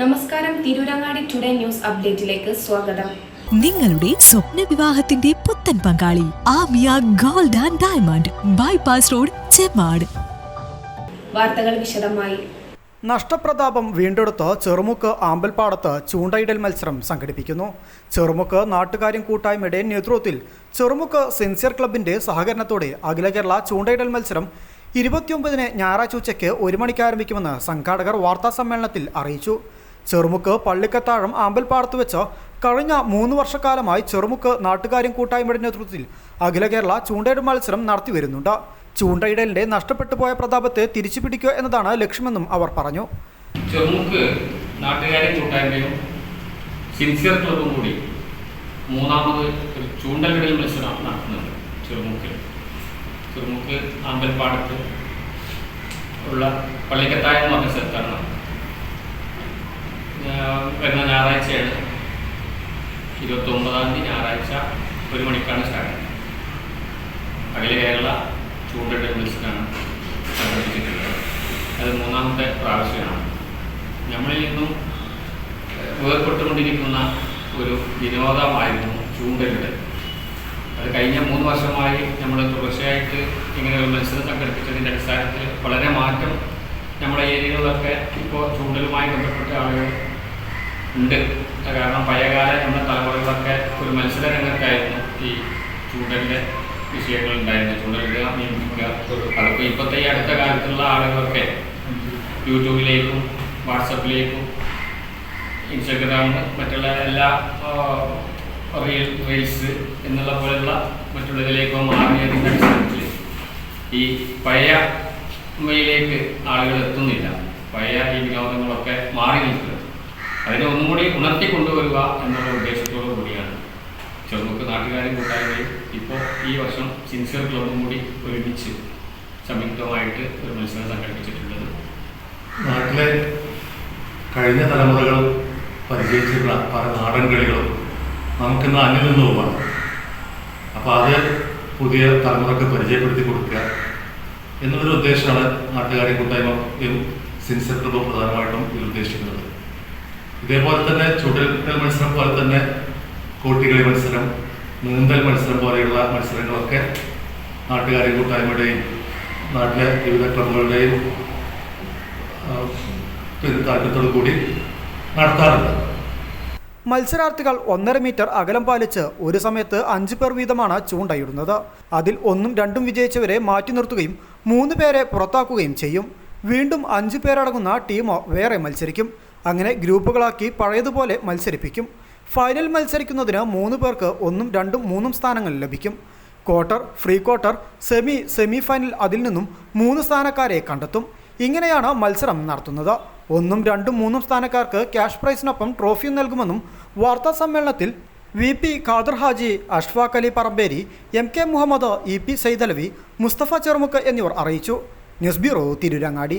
നമസ്കാരം Tirurangadi today news അപ്ഡേറ്റിലേക്ക് സ്വാഗതം. നിങ്ങളുടെ സ്വപ്ന വിവാഹത്തിന്റെ പുത്തൻ പങ്കാളി Amiya gold and diamond bypass road Chemmad. വാർത്തകൾ വിശദമായി. നഷ്ടപ്രതാപം വീണ്ടെടുത്ത് ചെറുമുക്ക് ആമ്പൽപ്പാടത്ത് ചൂണ്ടയിടൽ മത്സരം സംഘടിപ്പിക്കുന്നു. ചെറുമുക്ക് നാട്ടുകാരും കൂട്ടായ്മയുടെ നേതൃത്വത്തിൽ ചെറുമുക്ക് സിൻസിയർ ക്ലബിന്റെ സഹകരണത്തോടെ അഖില കേരള ചൂണ്ടയിടൽ മത്സരം ഇരുപത്തിയൊമ്പതിന് ഞായറാഴ്ച ഉച്ചയ്ക്ക് ഒരു മണിക്ക് ആരംഭിക്കുമെന്ന് സംഘാടകർ വാർത്താ സമ്മേളനത്തിൽ അറിയിച്ചു. ചെറുമുക്ക് പള്ളിക്കത്താഴം ആമ്പൽപ്പാടത്ത് വെച്ച് കഴിഞ്ഞ മൂന്ന് വർഷക്കാലമായി ചെറുമുക്ക് നാട്ടുകാരും കൂട്ടായ്മയുടെ നേതൃത്വത്തിൽ അഖില കേരള ചൂണ്ടയിടൽ മത്സരം നടത്തി വരുന്നുണ്ട്. ചൂണ്ടയിടലിന്റെ നഷ്ടപ്പെട്ടു പോയ പ്രതാപത്തെ തിരിച്ചു പിടിക്കുക എന്നതാണ് ലക്ഷ്യമെന്നും അവർ പറഞ്ഞു. ചെറുമുക്ക് നാട്ടുകാരും കൂട്ടായ്മയും സിൻസിയർ ക്ലബും കൂടി മൂന്നാമത് ചൂണ്ടലിടൽ മത്സരം നടത്തുന്നുണ്ട് ചെറുമുക്ക്. ചെറുമുക്ക് അമ്പൽപ്പാടത്ത് ഉള്ള പള്ളിക്കത്തായം എന്ന് വരുന്ന ഞായറാഴ്ചയാണ്. ഇരുപത്തി ഒമ്പതാം തീയതി ഞായറാഴ്ച ഒരു മണിക്കാണ് സ്റ്റാർട്ട് അഖില കേരള ചൂണ്ടലിടൽ മത്സരമാണ് സംഘടിപ്പിച്ചിട്ടുള്ളത്. അത് മൂന്നാമത്തെ പ്രാവശ്യമാണ്. നമ്മളിൽ നിന്നും വേർപെട്ടുകൊണ്ടിരിക്കുന്ന ഒരു വിനോദമായിരുന്നു ചൂണ്ടലിടൽ. അത് കഴിഞ്ഞ മൂന്ന് വർഷമായി നമ്മൾ തുടർച്ചയായിട്ട് ഇങ്ങനെ ഒരു മത്സരം സംഘടിപ്പിച്ചതിന്റെ അടിസ്ഥാനത്തിൽ വളരെ മാറ്റം നമ്മുടെ ഏരിയകളിലൊക്കെ ഇപ്പോൾ ചൂണ്ടലുമായി ബന്ധപ്പെട്ട ആളുകൾ ഉണ്ട്. കാരണം പഴയകാല നമ്മുടെ തലമുറകളൊക്കെ ഒരു മത്സര രംഗത്തായിരുന്നു ഈ ചൂടലിന്റെ വിഷയങ്ങൾ ഉണ്ടായിരുന്നത് ചൂണ്ടലിടുക നിയമിക്കുക അതൊക്കെ ഇപ്പോഴത്തെ ഈ അടുത്ത കാലത്തുള്ള ആളുകളൊക്കെ യൂട്യൂബിലേക്കും വാട്സപ്പിലേക്കും ഇൻസ്റ്റഗ്രാം മറ്റുള്ള എല്ലാ റീൽ റീൽസ് എന്നുള്ള പോലെയുള്ള മറ്റുള്ളതിലേക്കോ മാറിയതിന്റെ അടിസ്ഥാനത്തിൽ ഈ പഴയ മുയിലേക്ക് ആളുകൾ എത്തുന്നില്ല. പഴയ ഈ വിനോദങ്ങളൊക്കെ മാറി നിൽക്കുന്നത് അതിനെ ഒന്നും കൂടി ഉണർത്തി കൊണ്ടുവരിക എന്നുള്ള ഉദ്ദേശത്തോടു കൂടിയാണ്. ചെറുമുക്ക് നാട്ടുകാരും കൂട്ടായ്മയും ഇപ്പോൾ ഈ വർഷം സിൻസിയർ ക്ലബും കൂടി ഒരുമിച്ച് സംയുക്തമായിട്ട് ഒരു മത്സരം സംഘടിപ്പിച്ചിട്ടുള്ളത്. നാട്ടിലെ കഴിഞ്ഞ തലമുറകൾ പരിചയിച്ചിട്ടുള്ള പല നാടൻ കളികളും നമുക്കിന്ന് അന്യം നിന്ന് പോവാണ്. അപ്പോൾ അത് പുതിയ തലമുറയ്ക്ക് പരിചയപ്പെടുത്തി കൊടുക്കുക എന്നുള്ളൊരു ഉദ്ദേശമാണ് നാട്ടുകാരി കൂട്ടായ്മ സിൻസർ ക്ലബും പ്രധാനമായിട്ടും ഇതിൽ ഉദ്ദേശിക്കുന്നത്. ഇതേപോലെ തന്നെ ചുടൽ മത്സരം പോലെ തന്നെ കോട്ടികളി മത്സരം നീന്തൽ മത്സരം പോലെയുള്ള മത്സരങ്ങളൊക്കെ നാട്ടുകാരി കൂട്ടായ്മയുടെയും നാട്ടിലെ വിവിധ ക്ലബുകളുടെയും താല്പര്യത്തോടു കൂടി നടത്താറുണ്ട്. മത്സരാർത്ഥികൾ ഒന്നര മീറ്റർ അകലം പാലിച്ച് ഒരു സമയത്ത് അഞ്ചു പേർ വീതമാണ് ചൂണ്ടയിടുന്നത്. അതിൽ ഒന്നും രണ്ടും വിജയിച്ചവരെ മാറ്റി നിർത്തുകയും മൂന്ന് പേരെ പുറത്താക്കുകയും ചെയ്യും. വീണ്ടും അഞ്ചു പേരടങ്ങുന്ന ടീമോ വേറെ മത്സരിക്കും. അങ്ങനെ ഗ്രൂപ്പുകളാക്കി പഴയതുപോലെ മത്സരിപ്പിക്കും. ഫൈനൽ മത്സരിക്കുന്നതിന് മൂന്ന് പേർക്ക് ഒന്നും രണ്ടും മൂന്നും സ്ഥാനങ്ങൾ ലഭിക്കും. Quarter pre quarter semi semi final അതിൽ നിന്നും മൂന്ന് സ്ഥാനക്കാരെ കണ്ടെത്തും. ഇങ്ങനെയാണ് മത്സരം നടത്തുന്നത്. ഒന്നും രണ്ടും മൂന്നും സ്ഥാനക്കാർക്ക് ക്യാഷ് പ്രൈസിനൊപ്പം ട്രോഫിയും നൽകുമെന്നും വാർത്താ സമ്മേളനത്തിൽ V P Khader Haji Ashfaq Ali Paramberi M K Muhammad E P Saidalavi Musthafa Cherumukku എന്നിവർ അറിയിച്ചു. News bureau Tirurangadi.